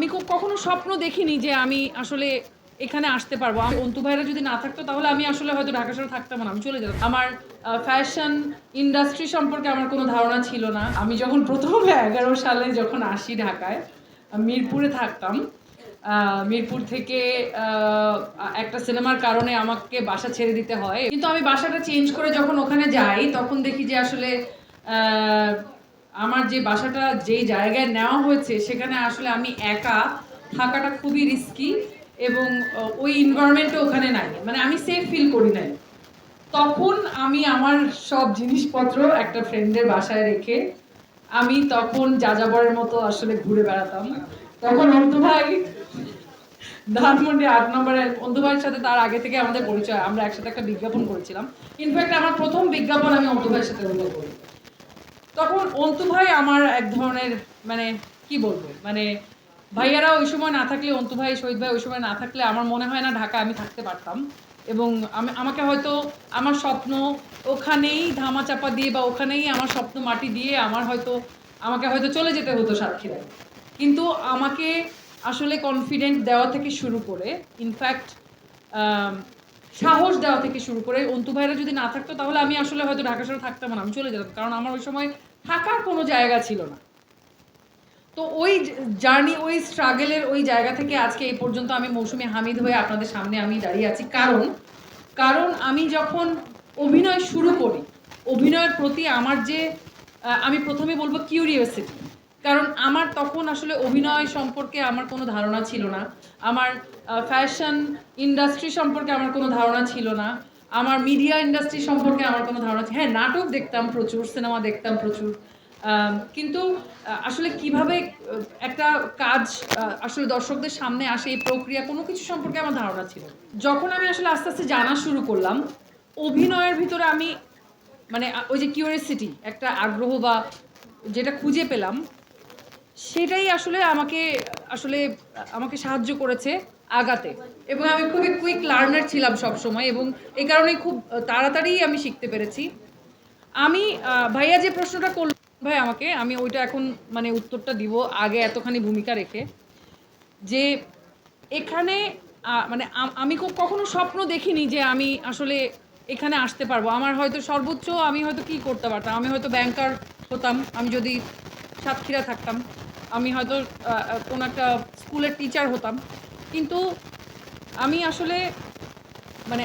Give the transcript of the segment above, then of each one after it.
আমি কখনো স্বপ্ন দেখিনি যে আমি আসলে এখানে আসতে পারব। আমার অন্তু ভাইরা যদি না থাকতো, তাহলে আমি আসলে হয়তো ঢাকা শহরে থাকতাম না, আমি চলে যেতাম। আমার ফ্যাশন ইন্ডাস্ট্রি সম্পর্কে আমার কোনো ধারণা ছিল না। আমি যখন প্রথম এগারো সালে যখন আসি ঢাকায় মিরপুরে থাকতাম মিরপুর থেকে একটা সিনেমার কারণে আমাকে বাসা ছেড়ে দিতে হয়। কিন্তু আমি বাসাটা চেঞ্জ করে যখন ওখানে যাই, তখন দেখি যে আসলে আমার যে বাসাটা যেই জায়গায় নেওয়া হয়েছে, সেখানে আসলে আমি একা থাকাটা খুবই রিস্কি এবং ওই এনভায়রনমেন্টও ওখানে নাই। মানে আমি সেফ ফিল করি নাই। তখন আমি আমার সব জিনিসপত্র একটা ফ্রেন্ডের বাসায় রেখে আমি তখন যাযাবরের মতো আসলে ঘুরে বেড়াতাম। তখন অন্তু ভাই ধানমন্ডি আট নম্বরে অন্তু ভাইয়ের সাথে তার আগে থেকে আমাদের পরিচয়, আমরা একসাথে একটা বিজ্ঞাপন করেছিলাম। ইনফ্যাক্ট আমার প্রথম বিজ্ঞাপন আমি অন্তু ভাইয়ের সাথে হলো করি তখন অন্তু ভাই আমার এক ধরনের মানে কি বলব মানে ভাইয়ারা ওই সময় না থাকলে, অন্তু ভাই, শহীদ ভাই ওই সময় না থাকলে আমার মনে হয় না ঢাকা আমি থাকতে পারতাম। এবং আমি, আমাকে হয়তো আমার স্বপ্ন ওখানেই ধামা চাপা দিয়ে বা ওখানেই আমার স্বপ্ন মাটি দিয়ে আমার হয়তো, আমাকে হয়তো চলে যেতে হতো সাতক্ষীরায়। কিন্তু আমাকে আসলে কনফিডেন্ট দেওয়া থেকে শুরু করে ইনফ্যাক্ট সাহস দেওয়া থেকে শুরু করে অন্তু ভাইরা যদি না থাকতো, তাহলে আমি আসলে হয়তো ঢাকা শহরে থাকতাম না, আমি চলে যেতাম, কারণ আমার ওই সময় থাকার কোনো জায়গা ছিল না। তো ওই জার্নি, ওই স্ট্রাগলের ওই জায়গা থেকে আজকে এই পর্যন্ত আমি মৌসুমি হামিদ হয়ে আপনাদের সামনে আমি দাঁড়িয়ে আছি। কারণ কারণ আমি যখন অভিনয় শুরু করি, অভিনয়ের প্রতি আমার যে আমি প্রথমে বলব কিউরিওসিটি কারণ আমার তখন আসলে অভিনয় সম্পর্কে আমার কোনো ধারণা ছিল না। আমার ফ্যাশন ইন্ডাস্ট্রি সম্পর্কে আমার কোনো ধারণা ছিল না। আমার মিডিয়া ইন্ডাস্ট্রি সম্পর্কে আমার কোনো ধারণা ছিল হ্যাঁ নাটক দেখতাম প্রচুর সিনেমা দেখতাম প্রচুর। কিন্তু আসলে কীভাবে একটা কাজ আসলে দর্শকদের সামনে আসে এই প্রক্রিয়া কোনো কিছু সম্পর্কে আমার ধারণা ছিল। যখন আমি আসলে আস্তে আস্তে জানা শুরু করলাম, অভিনয়ের ভিতরে আমি মানে ওই যে কিউরিয়াসিটি একটা আগ্রহ বা যেটা খুঁজে পেলাম সেটাই আসলে আমাকে আসলে আমাকে সাহায্য করেছে আগাতে। এবং আমি খুবই কুইক লার্নার ছিলাম সব সময় এবং এই কারণে খুব তাড়াতাড়ি আমি শিখতে পেরেছি। আমি ভাইয়া যে প্রশ্নটা করল, ভাই আমাকে, আমি ওইটা এখন মানে উত্তরটা দিব আগে এতখানি ভূমিকা রেখে। যে এখানে মানে আমি কখনো স্বপ্ন দেখিনি যে আমি আসলে এখানে আসতে পারব। আমার হয়তো সর্বোচ্চ আমি হয়তো কি করতে পারতাম? আমি হয়তো ব্যাংকার হতাম। আমি যদি সাতক্ষীরা থাকতাম। আমি হয়তো কোনো একটা স্কুলের টিচার হতাম। কিন্তু আমি আসলে মানে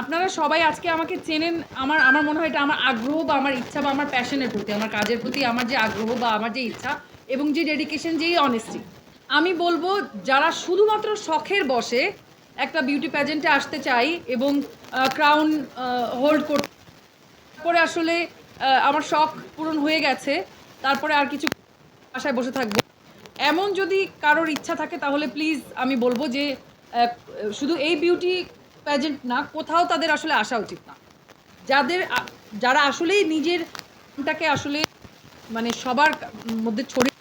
আপনারা সবাই আজকে আমাকে চেনেন আমার আমার মনে হয় এটা আমার আগ্রহ বা আমার ইচ্ছা বা আমার প্যাশনের প্রতি, আমার কাজের প্রতি, আমার যে আগ্রহ বা আমার যে ইচ্ছা এবং যে ডেডিকেশন যেই অনেস্টি আমি বলব, যারা শুধুমাত্র শখের বসে একটা বিউটি প্যাজেন্টে আসতে চাই এবং ক্রাউন হোল্ড করতে পরে আসলে আমার শখ পূরণ হয়ে গেছে, তারপরে আর কিছু বাসায় বসে থাকব। এমন যদি কারোর ইচ্ছা থাকে, তাহলে প্লিজ আমি বলব যে শুধু এই বিউটি প্যাজেন্ট না, কোথাও তাদের আসলে আসা উচিত না। যাদের যারা আসলেই নিজের টাকে আসলে মানে সবার মধ্যে ছড়িয়ে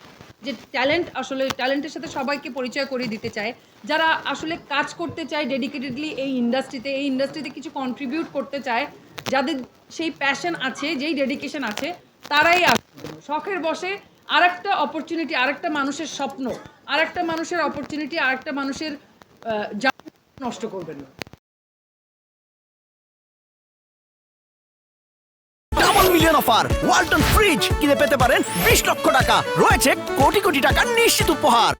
যে ট্যালেন্ট আসলে ট্যালেন্টের সাথে সবাইকে পরিচয় করিয়ে দিতে চায়, যারা আসলে কাজ করতে চায় ডেডিকেটেডলি এই ইন্ডাস্ট্রিতে এই ইন্ডাস্ট্রিতে কিছু কন্ট্রিবিউট করতে চায়, যাদের সেই প্যাশন আছে, যেই ডেডিকেশন আছে, তারাই আসবে শখের বসে আরেকটা অপরচুনিটি আরেকটা মানুষের স্বপ্ন, আরেকটা মানুষের অপরচুনিটি আরেকটা মানুষের নষ্ট করবেন না। মিলিয়ন অফার ফ্রিজ কিনে পেতে পারেন বিশ লক্ষ টাকা। রয়েছে কোটি কোটি টাকা নিশ্চিত উপহার।